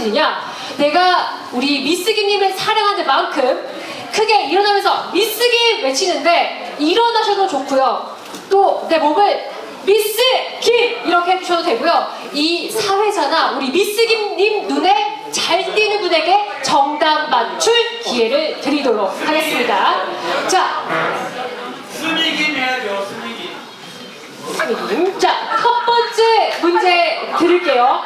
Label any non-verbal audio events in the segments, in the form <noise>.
있느냐? 내가 우리 미스김님을 사랑하는 만큼 크게 일어나면서 미스김 외치는데 일어나셔도 좋고요. 또 내 몸을 미스 김 이렇게 해주셔도 되고요. 이 사회자나 우리 미스 김님 눈에 잘 띄는 분에게 정답 맞출 기회를 드리도록 하겠습니다. 자, 스미긴 해야죠. 스미김. 자, 첫 번째 문제 드릴게요.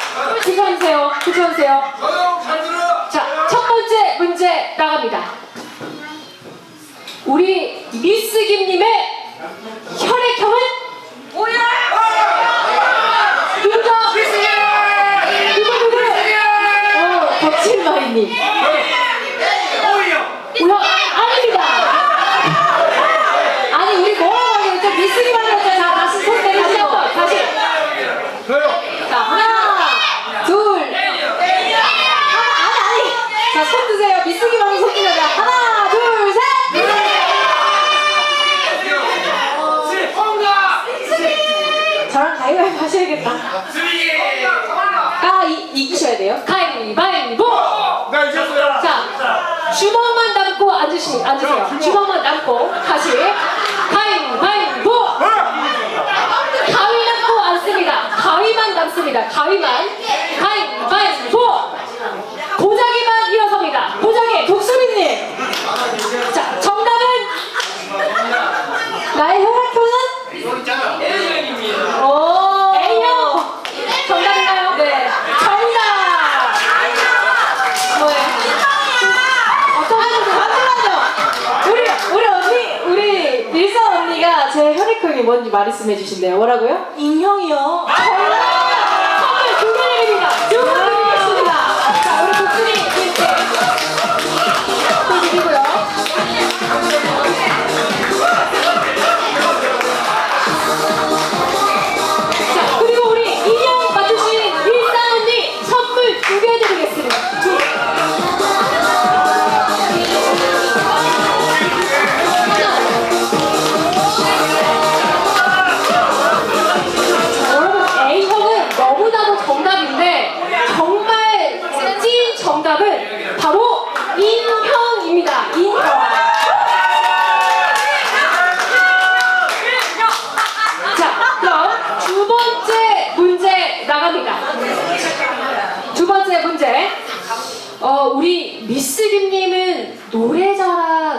잘 들어. 자, 첫 번째 문제 나갑니다. 우리 미스 김님의 혈액형은 뭐야? 누구죠? 누구 누구? 어, 덕칠마이님. 뭐예요? 우와, 아닙니다. 아니 우리 뭐라고 하겠죠? 미스기만 했죠. 자, 다시 손 내리시고 다시. 저요. 자, 하나, 둘. 아니 아니. 자, 손 드세요. 미스기만 손 드세요. 하나, 둘, 셋. 홍가. 저랑 스미긴. 아, 이, 이기셔야 돼요. 가위바위보. 나 이겼어요. 자, 주먹만 담고 앉으시, 앉으세요. 주먹만 담고 다시 가위바위보. 가위 담고 앉습니다. 가위만 담습니다. 가위만. 가위바위보. 고자기만 일어섭니다. 고자기 독수리님. 자, 정답은 나의 혈액형은 A형입니다. 오 A형. 정답인가요? 네. 정답. 뭐예요? 어떤 잠시만요. 우리 우리 언니 우리 제 혈액형이 뭔지 말씀해 주신대요. 뭐라고요? 인형이요.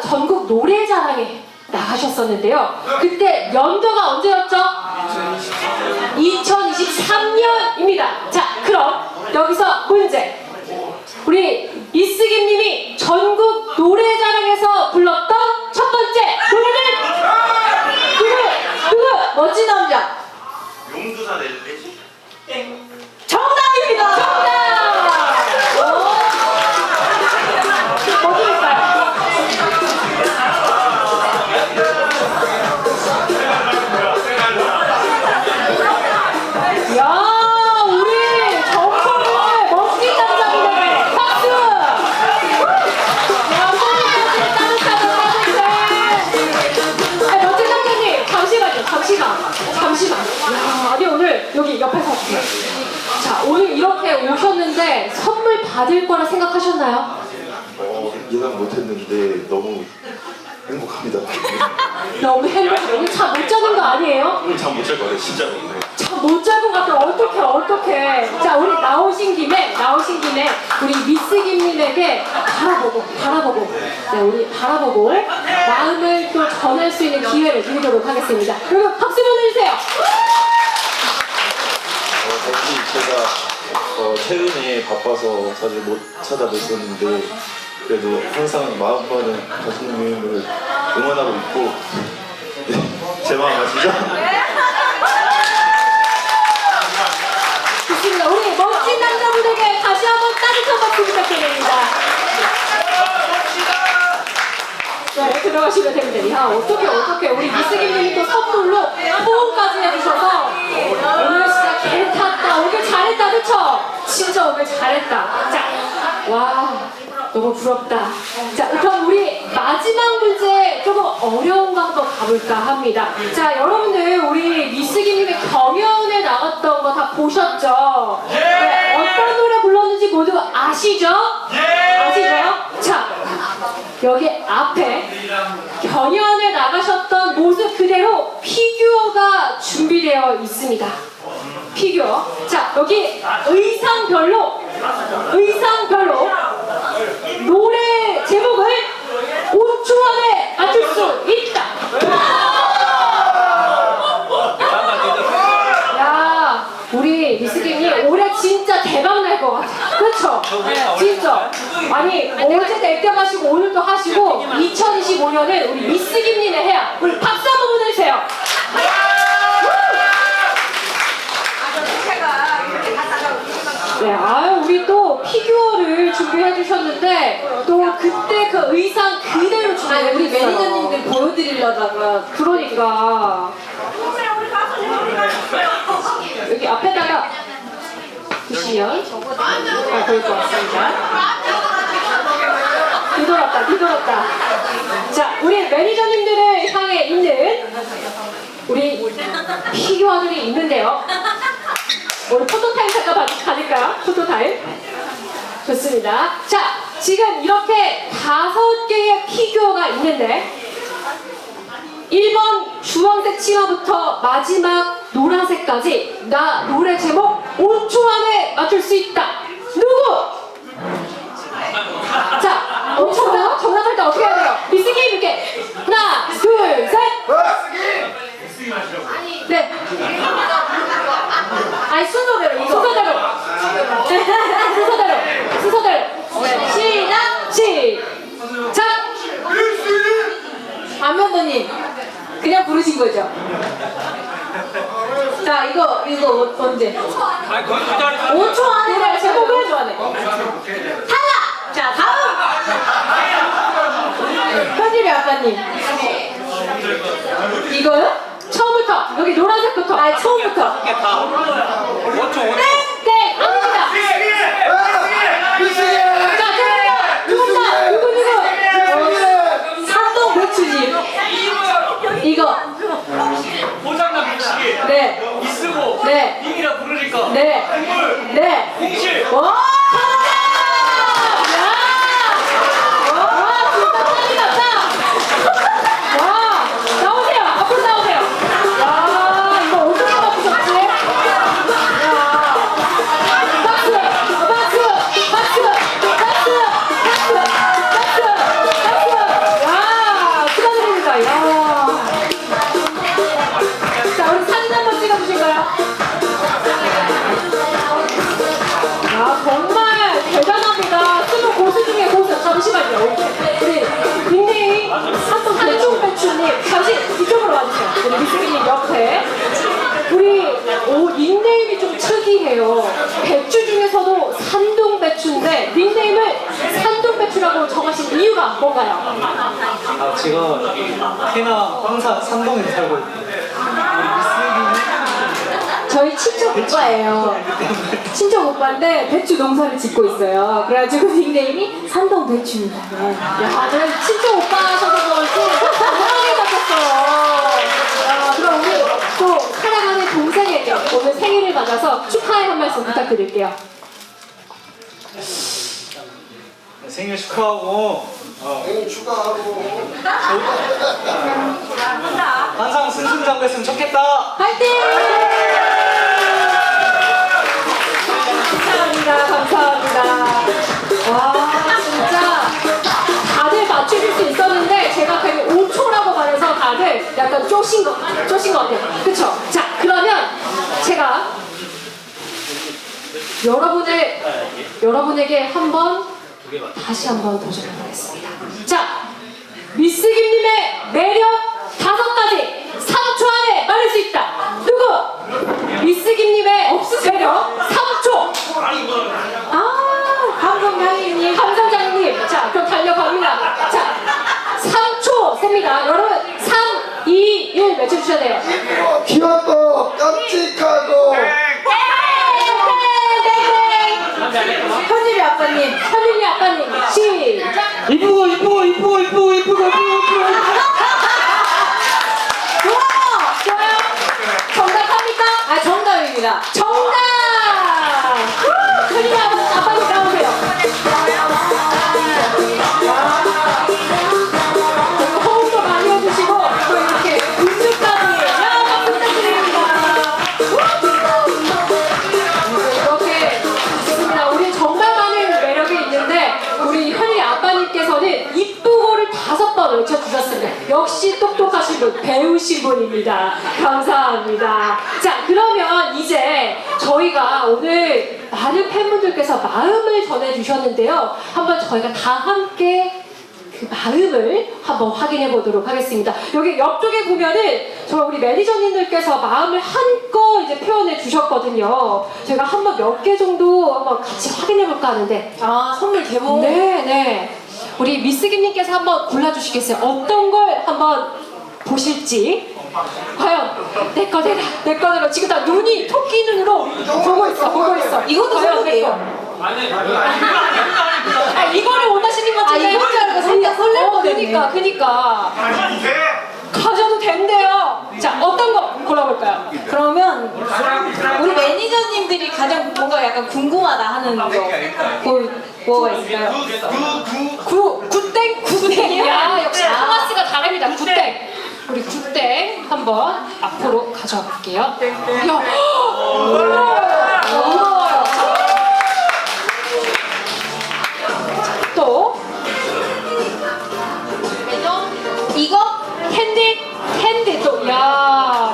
전국 노래자랑에 나가셨었는데요. 그때 연도가 언제였죠? 2023년입니다. 자, 그럼 여기서 문제. 우리 미스 김님이 전국 노래자랑에서 불렀던 첫 받을 거라 생각하셨나요? 어, 예상 못했는데 너무 행복합니다. <laughs> 너무 행복해. 오늘 잠못 자는 거 아니에요? 오늘 잠 못 잘 거예요, 진짜로. 네. 참못잘것 같아. 어떡해, 어떡해. 자, 우리 나오신 김에, 나오신 김에, 우리 미스 김님에게 바라보고, 바라보고, 네, 우리 바라보고, 마음을 또 전할 수 있는 기회를 드리도록 하겠습니다. 여러분, 박수 보내주세요. 어, 사실 제가 어, 최근에 바빠서 사실 못 찾아뵀었는데 그래도 항상 마음만은 가수님을 응원하고 있고 네, 제 마음 아시죠? 좋습니다. 우리 멋진 남자분에게 다시 한번 따뜻한 박수 부탁드립니다. 네, 들어가시면 됩니다. 야, 어떻게, 어떻게. 우리 미스 김님이 또 선물로 호응까지 해주셔서 오늘 개 오길 잘했다. 자, 와, 너무 부럽다. 자, 그럼 우리 마지막 문제 조금 어려운 거 한번 가볼까 합니다. 자, 여러분들, 우리 미스김님의 경연에 나갔던 거 다 보셨죠? 네, 어떤 노래 불렀는지 모두 아시죠? 아시죠? 자, 여기 앞에 경연에 나가셨던 모습 그대로 피규어가 준비되어 있습니다. 피규어. 자, 여기 의상별로, 의상별로 노래 제목을 5초 안에 맞출 수 있다. 야, 우리 미스김이 올해 진짜 대박 날 것 같아. 그쵸? 진짜. 아니, 어제 낼때 하시고 오늘도 하시고 2025년은 우리 미스김님의 해야. 우리 박수 한번 보내주세요. 네, 아유, 우리 또 피규어를 준비 해 주셨는데 또 그때 그 의상 그대로 준비해 아니 우리 주셨어요. 매니저님들 보여드리려다가 그러니까 여기 앞에다가 보시면 아 그럴 것 같습니다. 뒤돌았다, 뒤돌았다. 자, 우리 매니저님들을 향해 있는 우리 피규어들이 있는데요. 우리 포토타임 잠깐 봐- 가질까요? 포토타임. 좋습니다. 자, 지금 이렇게 다섯 개의 피규어가 있는데 1번 주황색 치마부터 마지막 노란색까지 나 노래 제목 5초 안에 맞출 수 있다. 누구? 자, 5초 정답할 때 어떻게 해야 돼요? 미스기 이렇게 하나, 둘, 셋. 네. 아니 순서대로 이거. 순서대로. 순서대로. 순서대로. 시작. 시작. 안면도님 그냥 부르신 거죠? 자 이거 언제? 5초 안에 노래 제목을 좋아해. 탈락. 자 다음. 현일이 아빠님. 이거요? 처음부터 여기 노란색부터. 아 처음부터. 땡! 땡! 아닙니다. 자, 그러면 누군가 누구 누구? 산동 배추님. 이거. 보장남 미치게 네. 네. 이기라 부르니까 네. 물 네. 공실 와. 이유가 뭔가요? 아, 제가 태나 황사 산동에 살고 있고 저희 친척 오빠예요. 친척 오빠인데 배추 농사를 짓고 있어요. 그래가지고 닉네임이 산동 배추입니다. 야, 다들 친척 오빠셔서 그런지 건강하게 바뀌었어요. 야, 그럼 우리 또 사랑하는 동생에게 오늘 생일을 맞아서 축하의 한 말씀 부탁드릴게요. 생일 축하하고 어, 항상 승승장 됐으면 좋겠다. 화이팅! 감사합니다. 감사합니다. 와, 진짜 다들 맞추실 수 있었는데 제가 되게 5초라고 말해서 다들 약간 쪼신 거, 쪼신 것 같아요. 그쵸? 자, 그러면 제가 여러분을, 여러분에게 한번 다시 한번 도전해보겠습니다. 자, 미스 김님의 매력 다섯 가지 외쳐 주셨습니다. 역시 똑똑하신 분, 배우신 분입니다. 감사합니다. 자, 그러면 이제 저희가 오늘 많은 팬분들께서 마음을 전해 주셨는데요. 한번 저희가 다 함께 그 마음을 한번 확인해 보도록 하겠습니다. 여기 옆쪽에 보면은 정말 우리 매니저님들께서 마음을 한껏 이제 표현해 주셨거든요. 제가 한번 몇 개 정도 한번 같이 확인해 볼까 하는데 아 선물 개봉. 네, 네. 우리 미스 김님께서 한번 골라주시겠어요? 어떤 걸 한번 보실지. 과연 내 거대라, 내 거대로 지금 다 눈이 토끼 눈으로 보고 있어, 보고 있어. 이것도. 거. 아니 아니 이거 아, 이거를 원하시는 것 아, 줄 알고 살짝 설렐 어, 뻔했네. 그니까, 그니까. 가져도 된대요. 자, 어떤 거 골라볼까요? 그러면 우리 매니저님들이 가장 뭔가 약간 궁금하다 하는 거 뭐, 뭐가 있을까요? 구, 굿땡, 굿땡이요? 야, 역시 토마스가 다릅니다. 굿땡. 우리 굿땡 한번 앞으로 가져와 볼게요. 야, 우와,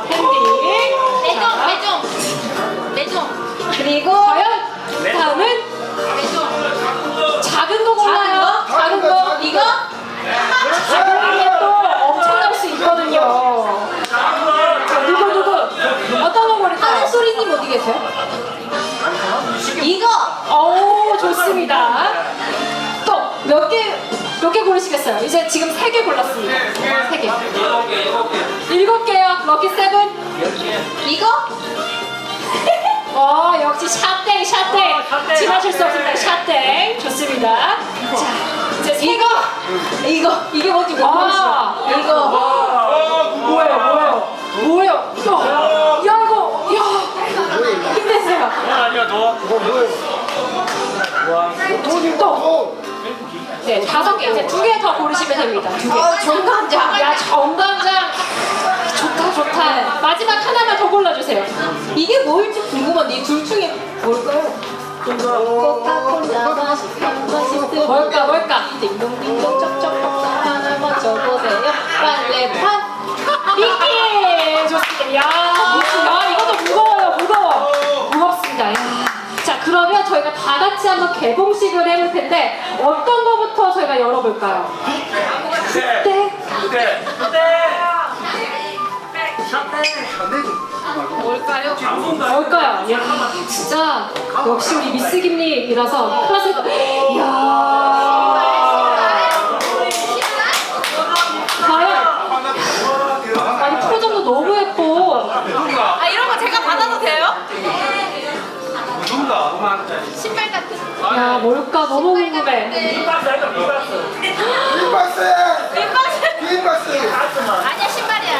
캔디 또, 야, 캔디. 자, 매점 매점 그리고 과연 다음은 작은 거 골라요. 작은 거. 이거 작은 게 또 엄청날 수 있거든요. 자, 누구 누구 어떤 거 고를까요? 하는 소리님 어디 계세요? 이거 오 좋습니다. 또 몇 개 몇 개 고르시겠어요? 이제 지금 세 개 골랐습니다. 세 개. 일곱 개요. 럭키 세븐. 이거 <laughs> 어 역시 샷땡 샷땡 지나칠 수 없습니다. 샷땡 좋습니다. 자 이제 세 이거 이거 이게 뭔지 아, 모르겠어. 이거 뭐예요, 뭐예요, 뭐예요? 야, 야 이거, 야, 힘내세요. 아니야 너 또, 네 다섯 개, 이제 두 개 더 고르시면 됩니다. 두 개. 아 정감자 야 정강장 좋다 좋다. 마지막 하나만 더 골라주세요. 이게 뭐일지 궁금한데 이 둘 중에 뭘까요? 코카콜라 맛있다 맛있다 뭘까, 뭘까? 띵동띵동 쩍쩍 하나 맞춰보세요 빨래판 미끼 좋습니다. 야, 야 이것도 무거워요, 무거워. 무겁습니다. 야. 자 그러면 저희가 다 같이 한번 개봉식을 해볼 텐데 어떤 거부터 저희가 열어볼까요? 네 네. 네. 뭘까요? 뭘까요? 야, 진짜 역시 우리 미스 김님이라서 클래스 이야. 과연 아니 표정도 너무 예뻐. 아 이런 거 제가 받아도 돼요? 누군가 신발 같은 야 뭘까? 너무 궁금해. 빈박스 빈박스. 아니야 신발이야.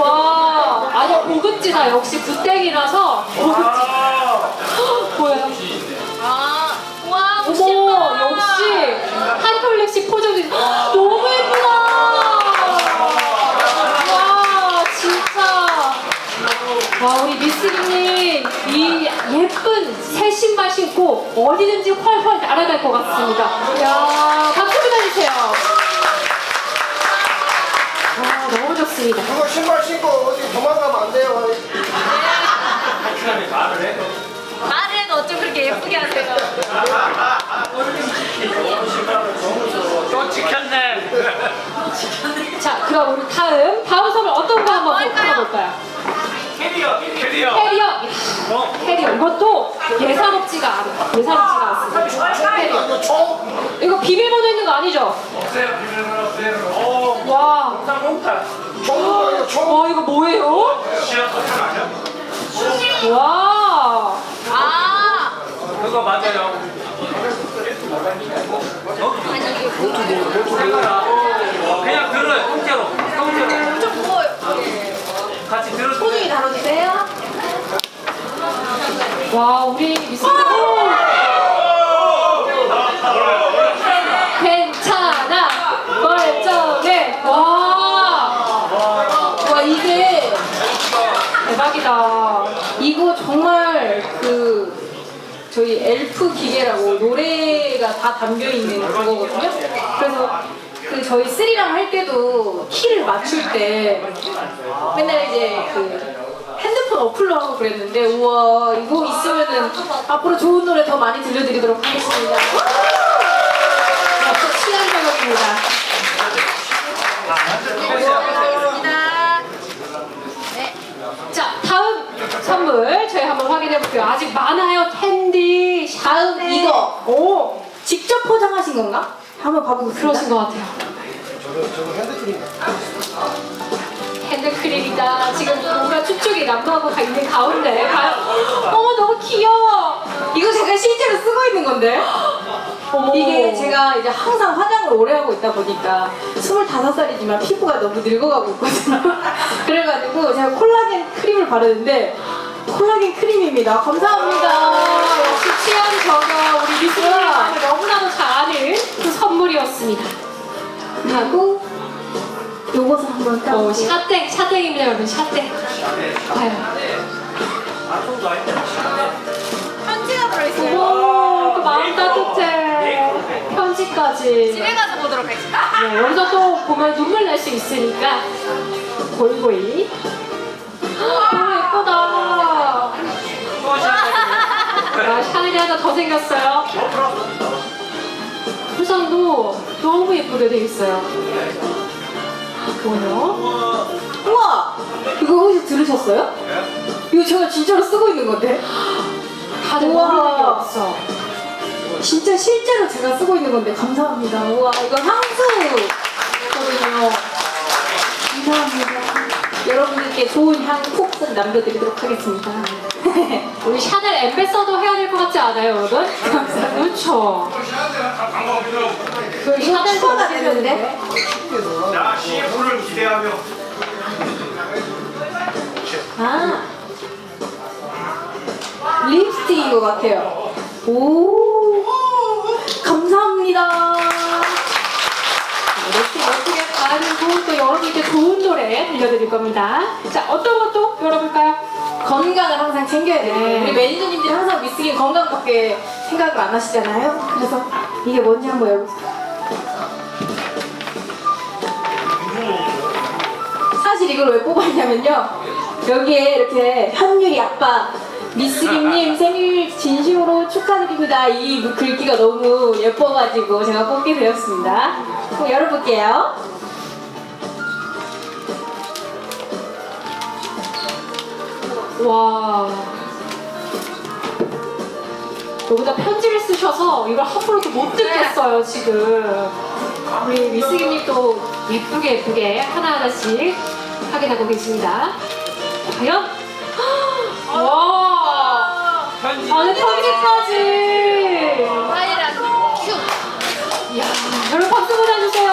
와, 아니 고급지다. 역시 굿땡이라서. 고급지. 헉, 보여요? 아 와, 어머, 역시. 한톨렉시 포장도 헉, 너무 예쁘다. 와, 진짜. 와, 우리 미스기님 이 예쁜 새 신고 어디든지 활활 날아갈 것 같습니다. 야, 박수 부탁주세요. 와, 너무 좋습니다. 그거 신발 신고 어디 도망가면 안 돼요 말은 어쩜 그렇게 예쁘게 하세요 또 지켰네 자, 그럼 우리 다음 다음 선물 어떤 거 한번 뽑아볼까요? 캐리어 캐리어 캐리어. 캐리어. 이것도 예사롭지가 않아. 예사롭지가 않습니다. 캐리어. 이거 총 이거 비밀번호 있는 거 아니죠? 와. 총이다 이거 총와 이거 뭐예요? 와. 아 그거 맞아요 그냥 들어요 통째로 통째로 좀 무거워요 같이 들어 소중히 다뤄주세요 와 우리 미스. 괜찮아. 멀쩡해. 와. 와 이게 대박이다. 이거 정말 그 저희 엘프 기계라고 노래가 다 담겨 있는 그거거든요. 그래서 그 저희 쓰리랑 할 때도 키를 맞출 때 맨날 이제 그 핸드폰 어플로 하고 그랬는데 우와 이거 있으면은 앞으로 좋은 노래 더 많이 들려드리도록 하겠습니다. 역시 취향 저격입니다. 자, 다음 선물 저희 한번 확인해 볼게요. 아직 많아요. 캔디, 다음 샤넬. 이거 오, 직접 포장하신 건가? 한번 봐보겠습니다. 그러신 것 같아요. 저는 저는 핸드크림. 핸드크림이다. 지금 뭔가 추측이 남부하고 가 있는 가운데. 어머, 너무 귀여워. 이거 제가 실제로 쓰고 있는 건데 어머. 이게 제가 이제 항상 화장을 오래 하고 있다 보니까 25살이지만 피부가 너무 늙어가고 있거든요 <laughs> 그래가지고 제가 콜라겐 크림을 바르는데 콜라겐 크림입니다 감사합니다 역시 취향 저격 우리 미스가 너무나도 잘 아는 그 선물이었습니다. 하고 요것을 한번 어, 까볼게요 샤땡, 샤땡입니다, 여러분. 샤땡. 과연. 편지가 들어있어요. 오, 그 마음 따뜻해. 편지까지. 집에 가서 보도록 하겠습니다. 네, 여기서 또 보면 눈물 날 수 있으니까 보이보이. 너무 예쁘다. 아, 샤넬이 하나 더 생겼어요. 포장도 너무 예쁘게 돼 있어요. 그거요? 우와 이거 혹시 들으셨어요? 이거 제가 진짜로 쓰고 있는 건데 다들 우와. 모르는 게 없어. 진짜 실제로 제가 쓰고 있는 건데 감사합니다 우와 이거 향수거든요 감사합니다 여러분들께 좋은 향콕 남겨드리도록 하겠습니다 <laughs> 우리 샤넬 엠베서더 해야 될 것 같지 않아요, 여러분? 그렇죠. 그 샤넬 추가가 도 되는데 야, CF를 기대하며. 아 립스틱인 것 같아요 오 감사합니다 이렇게 어떻게 가지고 또 여러분께 좋은 노래 들려드릴 겁니다. 자, 어떤 것도 열어볼까요? 건강을 항상 챙겨야 돼요. 네. 우리 매니저님들이 항상 미스긴 건강밖에 생각을 안 하시잖아요. 그래서 이게 뭔지 한번 열어보세요. 사실 이걸 왜 뽑았냐면요. 여기에 이렇게 현율이 아빠 미스김님 생일 진심으로 축하드립니다. 이 글귀가 너무 예뻐가지고 제가 뽑게 되었습니다. 한번 열어볼게요. 와. 여기다 편지를 쓰셔서 이걸 함부로도 못 듣겠어요, 지금. 우리 미스김님도 예쁘게 예쁘게 하나하나씩 확인하고 계십니다. 과연? <gasps> 와! 편지. 안에 편지까지! 파이랑 큐. 이야, 여러분 박수 보내주세요.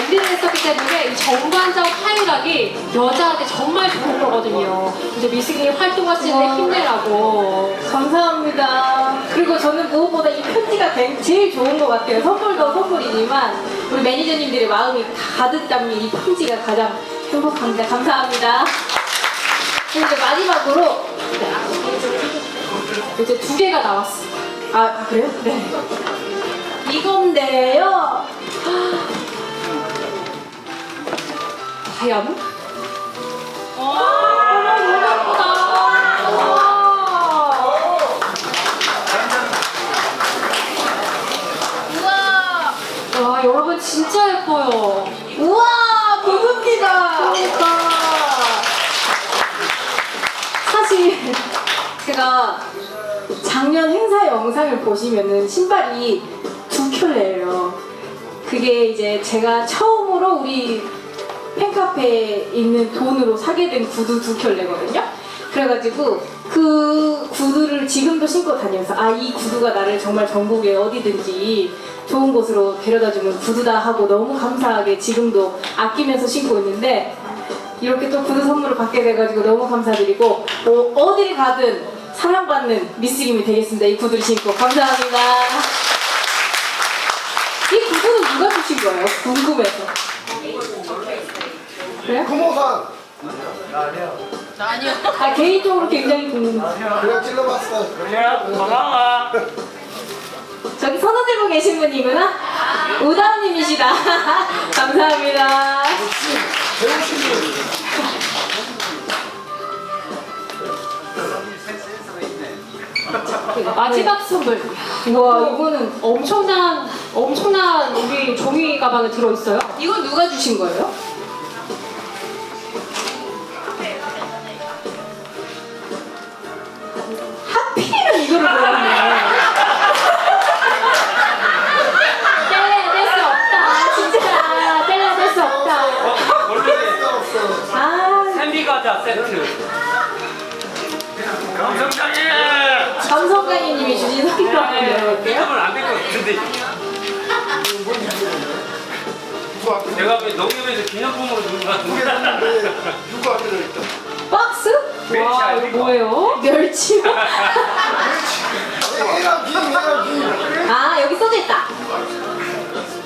MD를 했었기 때문에 이 정관장 파일하기 여자한테 정말 좋은 거거든요. 이제 미스김이 활동하시는 데 힘내라고. 감사합니다. 그리고 저는 무엇보다 이 편지가 제- 제일 좋은 것 같아요. 선물도 선물이지만 우리 매니저님들의 마음이 가득 담긴 이 편지가 가장 행복합니다. 감사합니다. 그리고 이제 마지막으로 이제 두 개가 나왔어. 아 그래요? 네. 이건데요. 과연? 와. 여러분 진짜 예뻐요. 우와 부릅니다. 그러니까. 사실 제가 작년 행사 영상을 보시면은 신발이 두 켤레예요. 그게 이제 제가 처음으로 우리 팬카페에 있는 돈으로 사게 된 구두 두 켤레거든요. 그래가지고 그 구두를 지금도 신고 다니면서 아 이 구두가 나를 정말 전국에 어디든지 좋은 곳으로 데려다주는 구두다 하고 너무 감사하게 지금도 아끼면서 신고 있는데 이렇게 또 구두 선물을 받게 돼가지고 너무 감사드리고 어, 어딜 가든 사랑받는 미스김이 되겠습니다. 이 구두를 신고 감사합니다. 이 구두는 누가 주신 거예요? 궁금해서. 그래요? 구모산. 아니요. 아 개인적으로 굉장히 궁금해요. 그냥 찔러봤어. 그래, 고마워. 저기 손을 들고 계신 분이구나? 우다님이시다. <laughs> 감사합니다. 마지막 선물. 와, 이거는 엄청난 엄청난 우리 종이 가방에 들어 있어요. 이건 누가 주신 거예요? 이거를 골랐네. 뗄래야 뗄 수 없다. 진짜 뗄래야 뗄 수 없다. 아, 샌비 과자 세트. 감성강이님이 주신 선물 한번 열어볼게요. 이름은 안될 것 같은데. 제가 왜 농협에서 기념품으로 주는 것 같은데. 누가 들어있다. 박스? 와 이거 뭐예요? 멸치? <laughs> 아, 여기 써져 있다.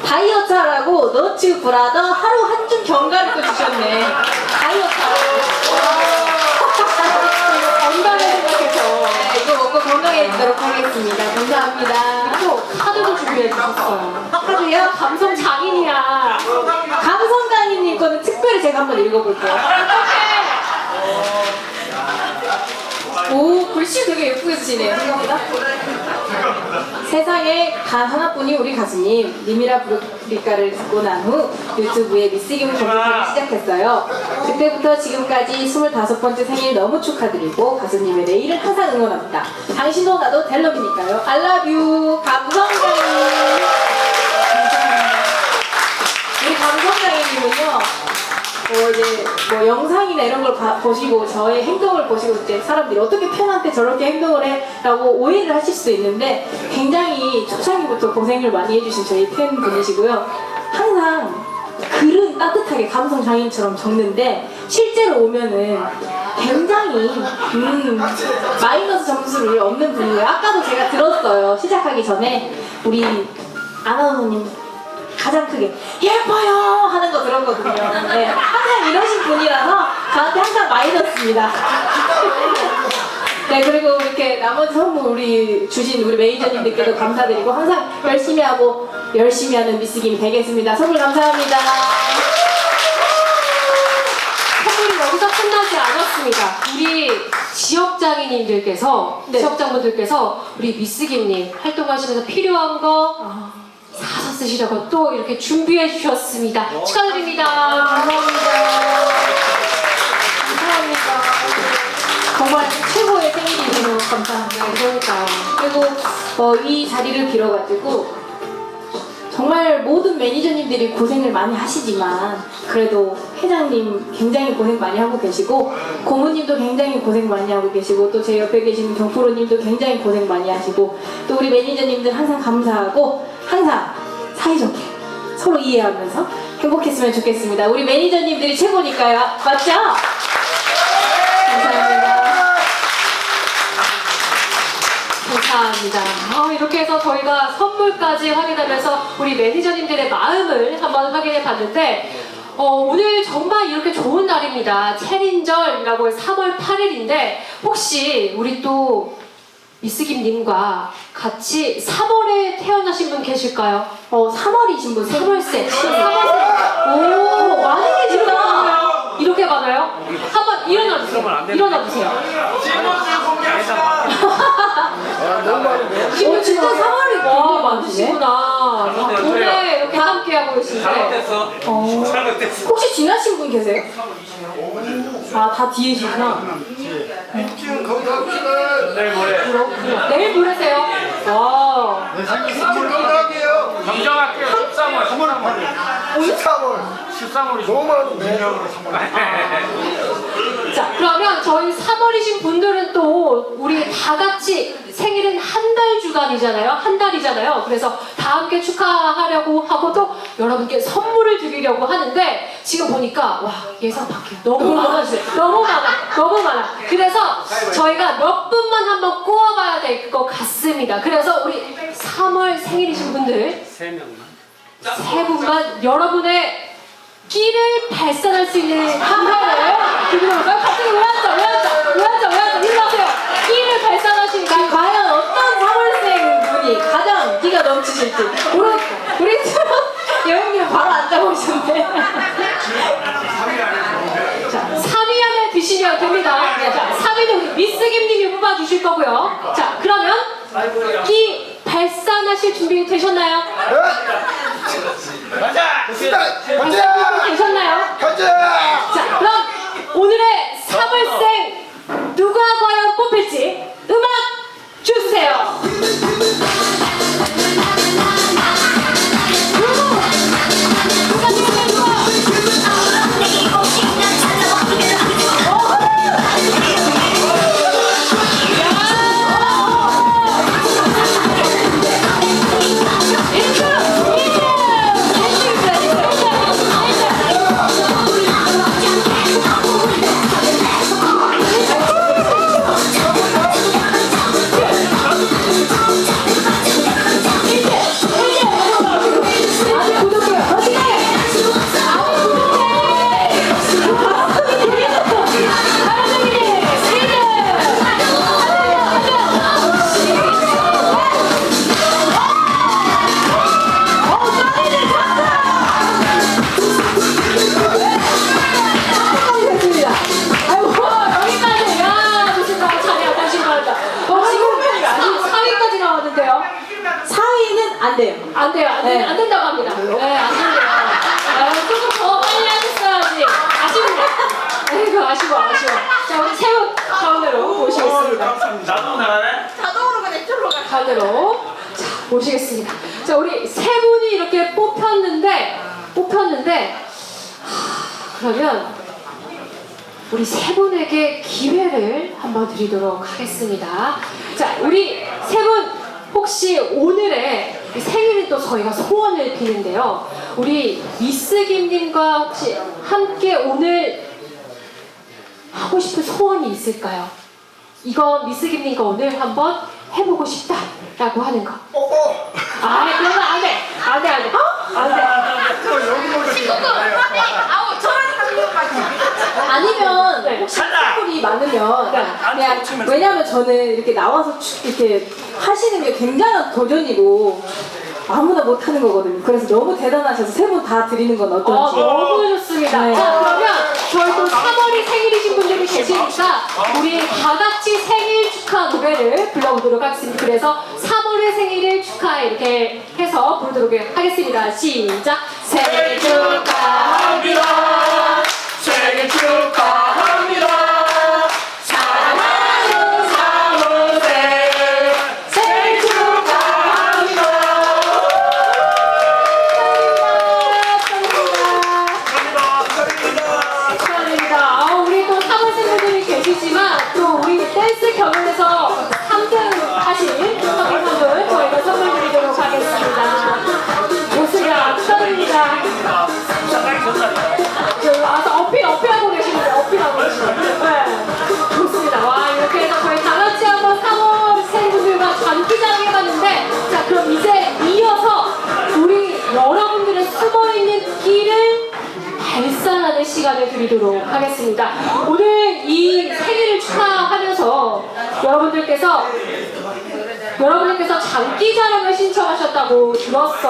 다이어트 하라고 너츠 브라더 하루 한 줌 견과를 또 주셨네. 다이어트 하라고. 건강을 생각해서 네, 이거 먹고 건강해지도록 하겠습니다. 감사합니다. 또 카드도 준비해 주셨어요. 카드요? 감성 장인이야. 감성강이님 거는 특별히 제가 한번 읽어볼게요. 오, 글씨 되게 예쁘게 쓰시네요. 생각보다. 세상에 단 하나뿐인 우리 가수님, 님이라 부르니까를 듣고 난 후 유튜브에 미스김을 검색하기 시작했어요. 그때부터 지금까지 25번째 생일 너무 축하드리고 가수님의 내일을 항상 응원합니다. 당신도 나도 델럽이니까요. I love you. 감성강이. 우리 감성장애님은요, 뭐 이제 뭐 영상이나 이런 걸 봐- 보시고 저의 행동을 보시고 이제 사람들이 어떻게 팬한테 저렇게 행동을 해라고 오해를 하실 수도 있는데 굉장히 초창기부터 고생을 많이 해주신 저희 팬분이시고요. 항상 글은 따뜻하게 감성 장인처럼 적는데 실제로 오면은 굉장히 음, 마이너스 점수를 얻는 분이에요. 아까도 제가 들었어요. 시작하기 전에 우리 아나운서님 가장 크게 예뻐요 하는 거 들었거든요. 네, 항상 이러신 분이라서 저한테 항상 마이너스입니다. 네 그리고 이렇게 나머지 선물 우리 주신 우리 매니저님들께도 감사드리고 항상 열심히 하고 열심히 하는 미스김 되겠습니다. 선물 감사합니다. 선물이 여기서 끝나지 않았습니다. 우리 지역장애님들께서 네. 지역 장분들께서 우리 미스김님 활동하시면서 필요한 거 아. 쓰시라고 또 이렇게 준비해 주셨습니다. 축하드립니다. 감사합니다. 감사합니다. 정말 최고의 생일이네요. 감사합니다. 그러니까요. 그리고 어, 이 자리를 빌어가지고 정말 모든 매니저님들이 고생을 많이 하시지만 그래도 회장님 굉장히 고생 많이 하고 계시고 고모님도 굉장히 고생 많이 하고 계시고 또 제 옆에 계시는 경프로님도 굉장히 고생 많이 하시고 또 우리 매니저님들 항상 감사하고 항상 사이좋게 서로 이해하면서 행복했으면 좋겠습니다. 우리 매니저님들이 최고니까요. 맞죠? 감사합니다. 감사합니다. 어, 이렇게 해서 저희가 선물까지 확인하면서 우리 매니저님들의 마음을 한번 확인해 봤는데 어, 오늘 정말 이렇게 좋은 날입니다. 체린절이라고 해서 3월 8일인데 혹시 우리 또 미스김님과 같이 3월에 태어나신 분 계실까요? 어, 3월이신 분 3월생. 3월생. 오, 많이 계시다. 이렇게 많아요? 한번 일어나 주세요. 일어나 주세요. 아, 너무 많은데? 어, 진짜 3월이 와, 굉장히 많으시네. 많으시구나. 오늘 이렇게 함께 하고 계신데. 잘못됐어. 어. 잘못됐어. 혹시 지나신 분 계세요? 아, 다 뒤에시구나. 거기 가보시면 내일 모레. 내일 부르세요. 와. 선물 건강해요. 정정할게요. 13월. 13월. 13월. 13월이 너무 많은데? <laughs> 자, 그러면 저희 3월이신 분들은 또 우리 다 같이 생일은 한 달 주간이잖아요. 한 달이잖아요. 그래서 다 함께 축하하려고 하고 또 여러분께 선물을 드리려고 하는데 지금 보니까 와 예상 밖이야. 너무 많아. 너무 많아. 너무 많아. 그래서 저희가 몇 분만 한번 꼬아봐야 될 것 같습니다. 그래서 우리 3월 생일이신 분들 3명만. 세 분만 여러분의 끼를 발산할 수 있는 한가를 드리도록할까요? 갑자기 왜 앉아? 왜 앉아? 왜 앉아? 왜 앉아? 일로 와세요. 끼를 발산하시니까 과연 어떤 3월생 분이 가장 끼가 넘치실지. 우리 우리 <laughs> 여행님 바로 앉아보셨네. 3위 안에 드시면 됩니다. 자, 3위는 우리 미스 김님이 뽑아 주실 거고요. 자, 그러면 끼 발산하실 준비 되셨나요? 가자! 준비 가자! 되셨나요? 가자! 자, 그럼 오늘의 사물생 누가 과연 뽑힐지 음악 주세요. 기회를 한번 드리도록 하겠습니다. 자, 우리 세 분 혹시 오늘의 이 생일은 또 저희가 소원을 비는데요. 우리 미스 김님과 혹시 함께 오늘 하고 싶은 소원이 있을까요? 이건 미스 김님과 오늘 한번 해보고 싶다라고 하는 거. 뽀뽀! 아, 그러면 안 돼. 안 돼, 안 돼. 안 돼. 친구도 아우 저랑 한명까지 아니면 네. 혹시 친구들이 많으면 네. 그냥 왜냐면 저는 이렇게 나와서 추- 이렇게 하시는 게 굉장한 도전이고 아무나 못 하는 거거든요. 그래서 너무 대단하셔서 세 분 다 드리는 건 어, 어떨지. 너무 좋습니다. 네. 자, 그러면 저희 또 3월이 생일이신 분들이 계시니까 우리 다 같이 생일 축하 노래를 불러보도록 하겠습니다. 그래서 3월의 생일을 축하 이렇게 해서 부르도록 하겠습니다. 시작. 생일 축하합니다.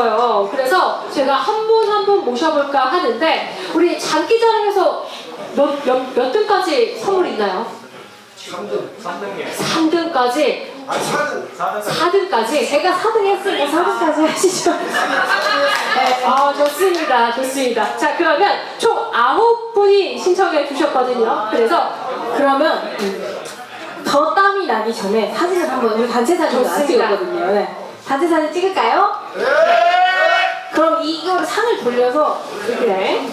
들었어요. 그래서 제가 한 분 한 분 모셔볼까 하는데 우리 장기자랑에서 몇, 몇, 몇 등까지 선물 있나요? 3등. 3등까지? 아, 사는! 4등까지? 제가 4등 했으니까 4등까지 하시죠. 네, 아, 좋습니다. 좋습니다. 자, 그러면 총 9분이 신청해 주셨거든요. 그래서 그러면 더 땀이 나기 전에 사진을 한번 우리 단체 사진을 좋습니다. 찍었거든요. 네. 단체 사진 찍을까요? 그럼 이거를 상을 돌려서 이렇게 네.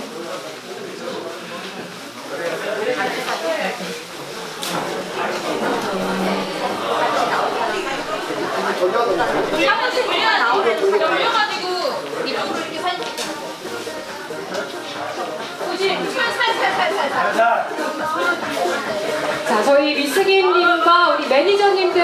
사무실 우리가 나오는 열려가지고 이쪽으로 이렇게 사진 굳이 살살살살살 자, 저희 미스김님과 우리 매니저님들